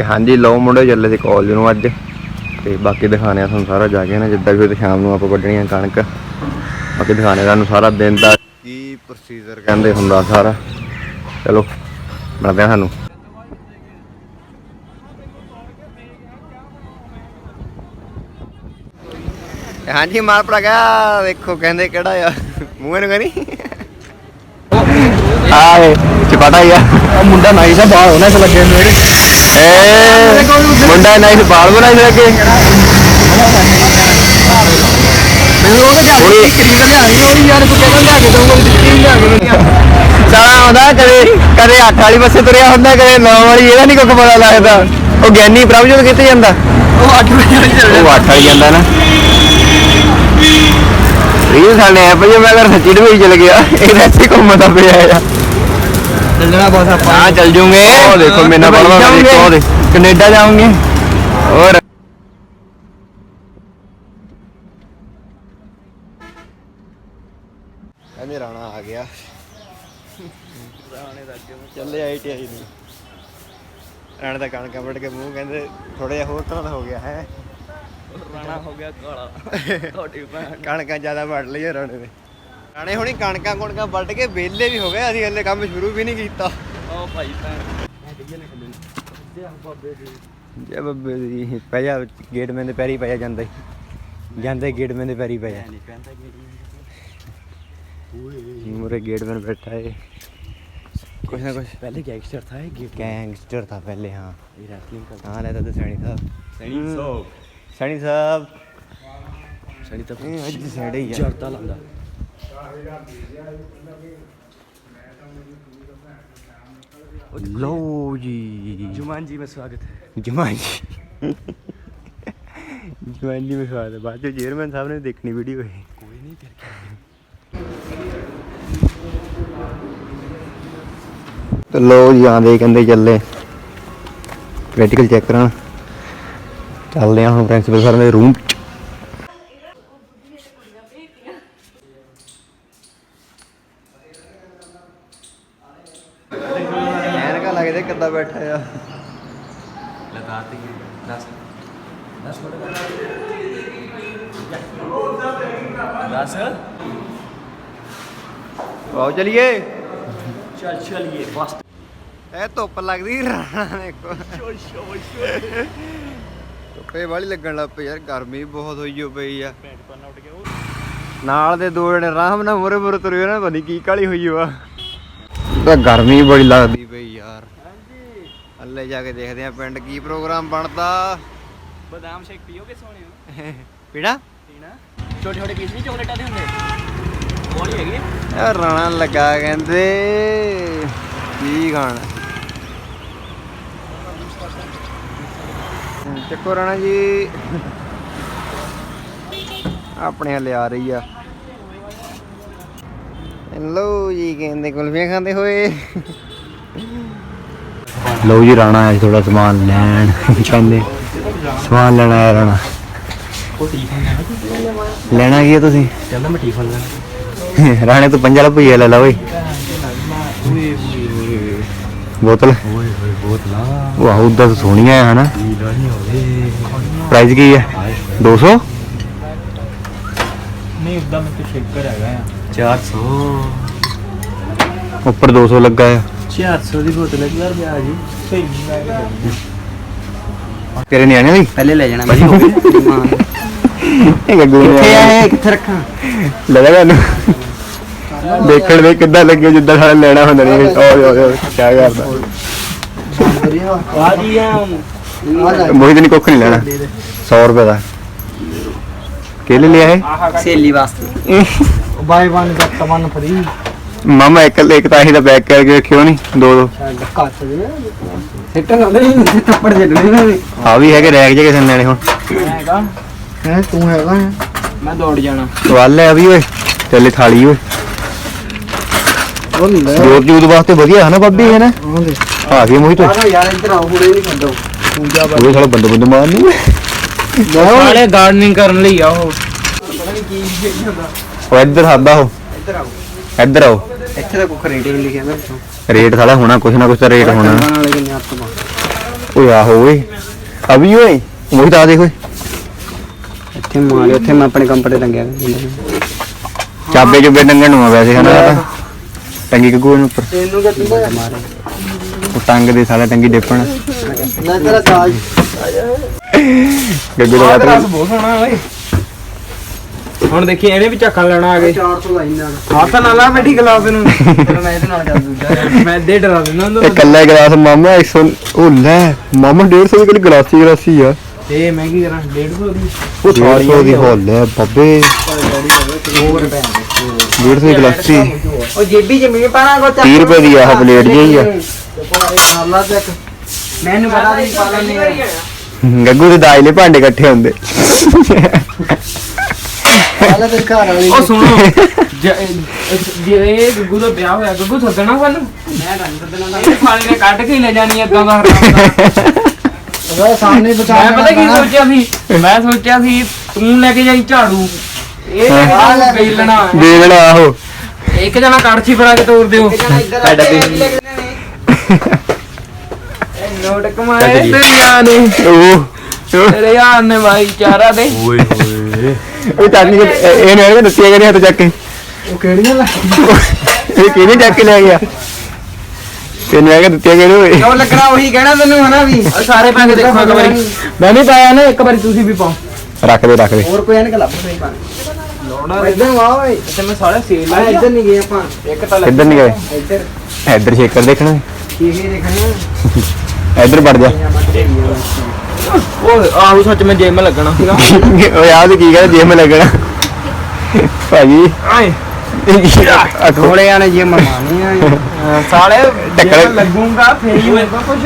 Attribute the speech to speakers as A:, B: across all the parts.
A: ਤੇ ਹਾਂਜੀ, ਲਓ ਮੁੰਡੇ ਚੱਲੇ ਸੀ ਕਾਲਜ ਨੂੰ ਅੱਜ। ਤੇ ਬਾਕੀ ਦਿਖਾਣੇ ਆ ਤੁਹਾਨੂੰ ਸਾਰਾ ਜਾ ਕੇ ਨਾ, ਜਿੱਦਾਂ ਵੀ ਤੇ ਸ਼ਾਮ ਨੂੰ ਆਪਾਂ ਵੱਢਣੀ ਕਣਕ। ਬਾਕੀ ਦਿਖਾਣੇ ਤੁਹਾਨੂੰ ਸਾਰਾ ਦਿਨ ਦਾ ਕੀ ਪ੍ਰੋਸੀਜਰ ਕਹਿੰਦੇ ਹੁੰਦਾ ਸਾਰਾ। ਚਲੋ ਮਿਲਦੇ ਆ ਤੁਹਾਨੂੰ। ਹਾਂਜੀ, ਮਾਰ ਪੜਾ ਗਿਆ। ਵੇਖੋ ਕਹਿੰਦੇ ਕਿਹੜਾ ਆ। ਮੂੰਹ ਨੂੰ ਕਰੀ ਆਏ, ਚਪਾਟਾ ਯਾ ਮੁੰਡਾ ਨਾਈ ਦਾ ਬਾਲ ਹੋਣਾ ਇਸ ਲੱਗੇ ਮੇਰੇ ਮੁੰਡਾ ਨਾਈ ਦਾ ਬਾਲ ਬਣਾਈ ਲੱਗੇ ਮੈਨੂੰ ਉਹ ਕਿਹਾ ਕਰੀਮ ਲਿਆਈ ਉਹ ਯਾਰ ਤੂੰ ਕਹਿੰਦਾ ਲਿਆ ਕੇ ਦਊਂਗਾ ਦਿੱਤੀ ਲਿਆ ਕੇ ਸਾਲਾ ਆਉਂਦਾ ਕਦੇ ਕਦੇ ਅੱਠ ਵਾਲੀ ਬੱਸੇ ਤੁਰਿਆ ਹੁੰਦਾ ਕਦੇ ਨੌ ਵਾਲੀ ਇਹਦਾ ਨਹੀਂ ਕੋਈ ਪਤਾ ਲੱਗਦਾ। ਉਹ ਗਿਆਨੀ ਪ੍ਰਭਜੋਤ ਕਿੱਥੇ ਜਾਂਦਾ? ਉਹ 8 ਵਜੇ ਚੱਲਦਾ ਉਹ 8 ਵਾਲੀ ਜਾਂਦਾ ਨਾ। ਰੀਲ ਸਾਨੇ ਆ ਭਈ ਮੈਂ ਅਗਰ ਸੱਚੀ ਡਬਈ ਚਲ ਗਿਆ ਇਹਦਾ ਇੱਥੇ ਘੁੰਮਦਾ ਪਿਆ ਆ।
B: ਚੱਲਣਾ ਬਸ ਆਪਾਂ
A: ਹਾਂ ਚੱਲ ਜੂਗੇ ਉਹ ਦੇਖੋ ਮੇਰੇ ਨਾਲ ਬੜਵਾ ਮੇਰੇ ਕੋਲ ਦੇ ਕੈਨੇਡਾ ਜਾਉਂਗੇ ਹੋਰ। ਕਹਿੰਦੇ ਰਾਣਾ ਆ ਗਿਆ। ਰਾਣੇ ਦਾ ਚੱਲੇ ਆਈਟੀਆਈ ਨੂੰ। ਰਾਣੇ ਦਾ ਕਣਕ ਵੱਢ ਕੇ ਮੂੰਹ ਕਹਿੰਦੇ ਥੋੜਾ ਜਿਹਾ ਹੋਰ ਤਰ੍ਹਾਂ ਦਾ ਹੋ ਗਿਆ ਹੈ।
B: ਰਾਣਾ ਹੋ ਗਿਆ ਕਾਲਾ। ਤੁਹਾਡੀ ਭੈਣ।
A: ਕਣਕਾਂ ਜ਼ਿਆਦਾ ਵੱਢ ਲਈਆਂ ਰਾਣੇ ਨੇ। ਰਾਣੇ ਹੁਣੀ ਕਣਕਾਂ ਕੁਣਕਾਂ ਵੱਢ ਕੇ ਵਿਹਲੇ ਵੀ ਹੋ ਗਏ ਅਸੀਂ ਹਲੇ ਕੰਮ ਸ਼ੁਰੂ ਵੀ ਨਹੀਂ ਕੀਤਾ
B: ਉਹ ਭਾਈ ਭੈਣ ਮੈਂ ਡਿੱਗੇ ਨੇ ਖੱਲੇ ਤੇ ਆ ਬਾਬੇ ਦੀ
A: ਜੇ ਬੱਬੇ ਦੀ ਪੈ ਜਾ ਗੇਟਮੈਨ ਦੇ ਪੈਰੀ ਪੈ ਜਾ ਜਾਂਦਾ ਹੀ ਜਾਂਦਾ ਹੀ ਗੇਟਮੈਨ ਦੇ ਪੈਰੀ ਪੈ ਜਾ
B: ਨਹੀਂ ਕਹਿੰਦਾ ਕਿ
A: ਮੂਰੇ ਗੇਟਮੈਨ ਬੈਠਾ ਹੈ ਕੁਛ ਨਾ ਕੁਛ
B: पहले गैंगस्टर था ये गिफ्ट
A: ਗੈਂਗਸਟਰ था पहले हाँ
B: ये रेसलिंग करता
A: हाँ रहता था सैनी साहब
B: सैनी साहब
A: सैनी साहब
B: सैनी तब
A: ਇਹ ਅੱਜ ਸਾਈਡ ਹੀ ਆ
B: जरता लांदा
A: ਲਓ ਜੀ
B: जुमान जी में स्वागत है
A: ਜਮਾਨ ਜੀ ਜਮਾਨ ਜੀ ਮੈਂ ਸਵਾਦ ਹੈ ਬਾਅਦ ਚ ਚੇਅਰਮੈਨ ਸਾਹਿਬ ਨੇ ਦੇਖਣੀ ਵੀਡੀਓ ਇਹ
B: कोई नहीं तेरे
A: ਤੇ ਲੋ ਜੀ ਆਂਦੇ ਕਹਿੰਦੇ ਚੱਲੇ ਪ੍ਰੈਕਟੀਕਲ ਚੈੱਕ ਕਰਾਂ ਚੱਲਦੇ ਆ ਹੁਣ ਪ੍ਰਿੰਸੀਪਲ ਸਰ ਦੇ ਰੂਮ ਚ ਕਿੱਦਾਂ ਬੈਠਾ ਆ? ਲਗਾਤੀ 10
B: 10 ਫੋਟੋ ਲਗਾ
A: ਇਹ ਧੁੱਪ ਲੱਗਦੀ ਰਾਣਾ ਨੇ ਕੋ ਧੁੱਪੇ ਵਾਲੀ ਲੱਗਣ ਲੱਗ ਪਈ ਯਾਰ ਗਰਮੀ ਬਹੁਤ ਹੋਈ ਹੋ ਪਈ ਆ। ਨਾਲ ਦੇ ਦੋ ਜਣੇ ਆਰਾਮ ਨਾਲ ਮੁਰੇ ਮੁਰੇ ਤੁਰੇ ਨਾ ਪਤਾ ਕੀ ਕਾਲੀ ਹੋਈ ਵਾ ਤਾਂ ਗਰਮੀ ਬੜੀ ਲੱਗਦੀ ਪਈ ਯਾਰ। ਅੱਲੇ ਜਾ ਕੇ ਦੇਖਦੇ ਆ ਪਿੰਡ ਕੀ ਪ੍ਰੋਗਰਾਮ ਬਣਦਾ।
B: ਬਦਾਮ ਸ਼ੇਕ ਪੀਓਗੇ ਸੋਹਣਿਓ
A: ਪੀਣਾ?
B: ਪੀਣਾ। ਛੋਟੇ ਛੋਟੇ ਪੀਸ ਨਹੀਂ ਚੋਕਲੇਟਾਂ ਦੇ ਹੁੰਦੇ? ਬੋਲੀ ਹੈਗੀ
A: ਯਾਰ ਰਾਣਾ ਲੱਗਾ ਕਹਿੰਦੇ ਕੀ ਖਾਣਾ? ਚੱਕੋ ਰਾਣਾ ਜੀ। ਆਪਣੇ ਹਲੇ ਆ ਰਹੀ ਆ। ਲੋ ਜੀ ਕਹਿੰਦੇ ਕੁਲਫੀਆਂ ਖਾਂਦੇ ਹੋਏ। ਲਓ ਜੀ ਰਾਣਾ ਆਇਆ ਥੋੜਾ ਸਮਾਨ ਲੈਣ ਚਾਹੁੰਦੇ ਸਮਾਨ ਲੈਣ ਆਇਆ ਰਾਣਾ। ਲੈਣਾ ਕੀ ਹੈ ਤੁਸੀਂ?
B: ਕਹਿੰਦਾ ਮੈਂ ਟੀਫਨ ਲੈਣਾ।
A: ਰਾਣੇ ਤੂੰ ਪੰਜਾ ਲੱਭ ਲੈ ਲਾ ਓਏ। ਬੋਤਲ।
B: ਓਏ ਹੋਏ ਬੋਤਲਾ।
A: ਵਾਹ ਉਹਦਾ ਤਾਂ ਸੋਹਣੀ ਹੈ ਹਨਾ? ਪ੍ਰਾਈਸ ਕੀ ਹੈ? 200
B: ਨਹੀਂ ਉਹਦਾ ਮੈਂ ਤੇ ਸ਼ੇਕਰ ਹੈਗਾ 400
A: ਉੱਪਰ 200 ਲੱਗਾ ਹੈ
B: 400 ਦੀ ਬੋਤਲ ਹੈ ਯਾਰ ਵਿਆਹ ਜੀ। ਸਹੀ ਮੈਂ ਕਿ
A: ਤੇਰੇ ਨਿਆਣੇ ਦੀ
B: ਪਹਿਲੇ ਲੈ ਜਾਣਾ ਭਾਜੀ। ਹੋ ਗਏ
A: ਇਹ ਗੱਗੂ ਨੇ।
B: ਕਿੱਥੇ ਰੱਖਾਂ?
A: ਲੈ ਲੈ ਇਹਨੂੰ। ਦੇਖਣ ਦੇ ਕਿੱਦਾਂ ਲੱਗੇ ਜਿੱਦਾਂ ਸਾਡਾ ਲੈਣਾ ਹੁੰਦਾ ਨਹੀਂ। ਓਏ ਓਏ ਓਏ ਕੀ ਕਰਦਾ?
B: ਆ ਜੀ ਆ
A: ਮੋਹਿਤ ਨਹੀਂ ਕੁੱਖ ਨਹੀਂ ਲੈਣਾ। 100 ਰੁਪਏ ਦਾ। ਕਿਹਲੇ ਲਿਆ ਹੈ
B: ਸੇਲੀ ਵਾਸਤੇ। ਬਾਈ ਵਨ ਦਾ ਵਨ ਫਰੀ।
A: ਮਾਮਾ ਇੱਕ ਇੱਕ ਤਾਂ ਅਸੀਂ ਦਾ ਬੈਕ ਕਰਕੇ ਰੱਖਿਓ ਨਹੀਂ ਦੋ ਦੋ।
B: ਕੱਟ ਦੇ ਸਿੱਟਣ ਆਉਂਦੇ ਨਹੀਂ ਥੱਪੜ ਛੱਡਣੇ ਨੇ
A: ਆ ਵੀ ਹੈਗੇ ਰੈਕ ਜੇ ਕਿਸੇ ਨੇ ਹੁਣ।
B: ਹੈਗਾ। ਹੈ ਤੂੰ ਹੈਗਾ ਮੈਂ ਦੌੜ ਜਾਣਾ।
A: ਵਾਲ ਹੈ ਵੀ ਓਏ ਚੱਲੇ ਥਾਲੀ ਓਏ। ਜੋਤ ਜੂਤ ਵਾਸਤੇ ਵਧੀਆ ਹੈ ਨਾ ਬੱਬੀ ਹੈ ਨਾ ਆ ਗਈ ਮੋਹਿਤ ਓਏ
B: ਯਾਰ ਇੱਧਰ ਆਓ ਹੁਣੇ ਨਹੀਂ ਖੰਡੋ ਪੂਜਾ
A: ਉਹ ਸਾਲਾ ਬੰਦ ਬੰਦ ਮਾਰਨੀ
B: ਨਾਲੇ ਗਾਰਡਨਿੰਗ ਕਰਨ ਲਈ ਆ ਉਹ। ਪਤਾ ਨਹੀਂ ਕੀ
A: ਉਹ ਇੱਧਰ ਸਾਦਾ ਹੋ
B: ਇੱਧਰ ਆਓ।
A: ਇੱਧਰ ਆਓ।
B: ਇੱਥੇ ਤਾਂ ਕੁੱਖ ਰੇਟਿੰਗ ਲਿਖਿਆ ਮੈਂ
A: ਰੇਟ ਸਾਲਾ ਹੋਣਾ ਕੁਛ ਨਾ ਕੁਛ ਤਾਂ ਰੇਟ ਹੋਣਾ।
B: ਵਾਲੇ ਕਿੰਨੇ
A: ਓਏ ਆਹੋ ਓਏ। ਅਭੀ ਓਏ ਮੋਹਿਤ ਆ ਦੇਖ ਓਏ।
B: ਇੱਥੇ ਮਾਰੇ ਉੱਥੇ ਮੈਂ ਆਪਣੇ ਕੰਪੜੇ ਟੰਗਿਆ
A: ਚਾਬੇ ਚੁਬੇ ਟੰਗਣ ਨੂੰ ਆ ਵੈਸੇ ਹਨਾ ਇਹ ਤਾਂ। ਟੰਗੀ ਕਗੂ ਨੂੰ ਉੱਪਰ।
B: ਤੈਨੂੰ ਕਿੱਥੇ ਮਾਰੇ
A: ਉਹ ਟੰਗ ਦੇ ਸਾਲਾ ਟੰਗੀ ਡੇਪਣ।
B: ਮੈਂ ਤੇਰਾ ਸਾਜ
A: ਗੱਗੂ ਦਾ ਬਾਤ
B: ਬਹੁਤ ਸੋਹਣਾ ਓਏ। ਹੁਣ ਦੇਖੀ ਇਹਨੇ ਵੀ ਚੱਕਾ ਲੈਣਾ ਆ ਕੇ। 400 ਲਾਈ ਨਾਲ। ਹੱਥ ਨਾਲ ਲਾ ਬੈਠੀ ਗਲਾਸ ਨੂੰ। ਮੈਂ ਇਹਦੇ ਨਾਲ ਚੱਲ ਦੂਜਾ ਮੈਂ ਦੇ ਡਰਾ ਦਿੰਦਾ
A: ਇਹ
B: ਉਹਨੂੰ
A: ਕੱਲਾ ਗਲਾਸ ਮਾਮਾ 100 ਉਹ ਲੈ ਮਾਮਾ 150 ਦੀ ਕਿਹੜੀ ਗਲਾਸੀ ਗਲਾਸੀ ਆ?
B: ਤੇ ਮੈਂ ਕੀ ਕਰਾਂ 150 ਦੀ।
A: ਉਹ 150 ਦੀ ਹੋ ਲੈ ਬੱਬੇ।
B: ਹੋਰ ਪੈ
A: 150 ਦੀ ਗਲਾਸੀ।
B: ਉਹ ਜੇਬੀ ਚ ਪਾਣਾ ਕੋ
A: 30 ਰੁਪਏ ਦੀ ਆਹ ਪਲੇਟ ਜਿਹੀ ਆ।
B: ਮੈਨੂੰ ਪਤਾ ਨਹੀਂ ਪਾਲਣ ਨਹੀਂ
A: ਗੱਗੂ ਦੇ ਦਾਜ ਲਈ ਭਾਂਡੇ ਇਕੱਠੇ ਹੁੰਦੇ।
B: ਪਾਲਾ ਤੇ ਘਰ ਵਾਲੀ ਉਹ ਸੁਣੋ। ਜੇ ਇਹ ਗੁੱਗੂ ਦਾ ਵਿਆਹ ਹੋਇਆ ਗੁੱਗੂ ਸੱਦਣਾ ਸਾਨੂੰ? ਮੈਂ ਤਾਂ ਸੱਦਣਾ ਇਹ ਫਾਲ ਕੇ ਕੱਢ ਕੇ ਹੀ ਲੈ ਜਾਣੀ ਏਦਾਂ ਦਾ ਹਰਾਮ ਦਾ। ਸਾਹਮਣੇ ਬਚਾ ਮੈਂ ਪਤਾ ਕੀ ਸੋਚਿਆ ਸੀ? ਮੈਂ ਸੋਚਿਆ ਸੀ ਤੂੰ ਲੈ ਕੇ ਜਾਈ ਝਾੜੂ। ਇਹ ਲੈ ਕੇ ਵੇਲਣਾ।
A: ਵੇਲਣਾ ਆਹੋ।
B: ਇੱਕ ਜਣਾ ਕੜਛੀ ਫੜਾ ਕੇ ਤੋੜ ਦਿਓ।
A: ਸਾਡਾ
B: ਨੋਟ ਕਮਾਏ ਤੇ ਯਾਰ ਨੇ।
A: ਉਹ
B: ਤੇਰੇ ਯਾਰ ਨੇ ਭਾਈ ਚਾਰਾ ਦੇ।
A: ਓਏ ਹੋਏ। ਉਹ ਚਾਟਨੀ ਇਹ ਨੇ ਇਹ ਦੱਸਿਆ ਕਰੀ ਹੱਥ ਚੱਕ ਕੇ?
B: ਉਹ ਕਿਹੜੀਆਂ ਲੈ
A: ਇਹ ਕਿਹਨੇ ਚੱਕ ਕੇ ਲੈ ਗਿਆ? ਤੈਨੂੰ ਇਹ ਦਿੱਤੀਆਂ ਕਿਹਨੇ ਓਏ
B: ਉਹ ਲੱਗਣਾ ਉਹੀ ਕਹਿਣਾ ਤੈਨੂੰ ਹਨਾ ਵੀ। ਸਾਰੇ ਪੈਸੇ ਦੇਖੋ ਇੱਕ ਵਾਰੀ। ਮੈਂ ਨਹੀਂ ਪਾਇਆ ਨਾ ਇੱਕ ਵਾਰੀ ਤੁਸੀਂ ਵੀ ਪਾਓ।
A: ਰੱਖ ਦੇ ਰੱਖ ਦੇ।
B: ਹੋਰ ਕੋਈ ਐਨਕ ਲੱਭ ਨਹੀਂ ਪਾਣਾ ਲੋੜਾ ਇਧਰ ਵਾ ਓਏ। ਅੱਛਾ ਮੈਂ ਸਾਰਾ ਸੇਲ ਲਾਇਆ। ਇੱਧਰ ਨਹੀਂ ਗਏ ਆਪਾਂ। ਇੱਕ ਤਾਂ
A: ਇੱਧਰ ਨਹੀਂ ਗਏ।
B: ਇੱਧਰ।
A: ਇੱਧਰ ਸ਼ੇਕਰ ਦੇਖਣਾ।
B: ਕੀ ਕੀ ਦੇਖਣਾ।
A: ਇੱਧਰ ਵੜ ਜਾ।
B: ਉਹ ਆਹੂ ਸੱਚ ਮੈਂ ਜਿਮ ਲੱਗਣਾ ਸੀਗਾ।
A: ਓਏ ਆਹ ਤੇ ਕੀ ਕਹਿੰਦਾ ਜਿਮ ਲੱਗਣਾ। ਭਾਜੀ।
B: ਆਏ। ਥੋੜੇ ਆਣੇ ਜਿਮ ਮਾਰਨੀ ਆ ਸਾਲੇ
A: ਟੱਕਰ-
B: ਜਿਮ ਲੱਗੂਗਾ ਫੇਰ ਹੀ ਹੋਊਗਾ ਕੁਝ